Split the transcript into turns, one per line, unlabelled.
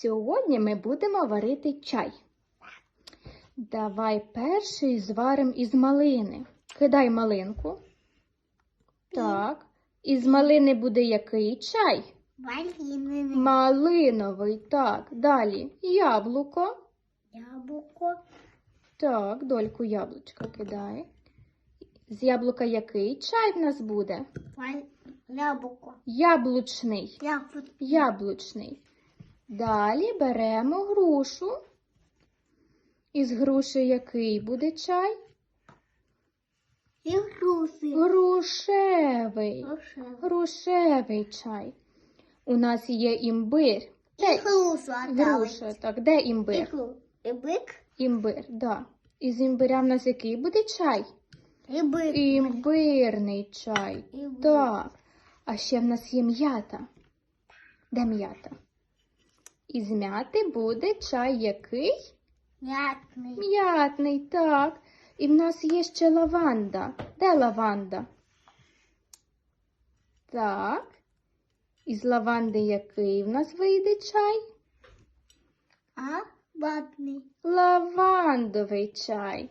Сьогодні ми будемо варити чай. Давай перший зваримо із малини. Кидай малинку. Так. Із малини буде який чай?
Малиновый.
Малиновий. Так. Далі яблуко.
Яблоко.
Так, дольку яблучка кидай. З яблука який чай в нас буде?
Валь- Яблоко.
Яблучний. Яблучний. Далі беремо грушу. Із груші який буде чай?
И груши.
Грушевий. Грушевий чай. У нас є імбир. Де
груша.
груша? Так, де імбир?
бык.
Імбир, да. Із імбиря в нас який буде чай?
И.
Імбирний чай.
І бир.
Так. А ще в нас є м'ята. Де м'ята? Із м'яти буде чай який?
М'ятний.
М'ятний, так. І в нас є ще лаванда. Де лаванда? Так. Із лаванди який в нас вийде чай?
А?
Лавандовий чай.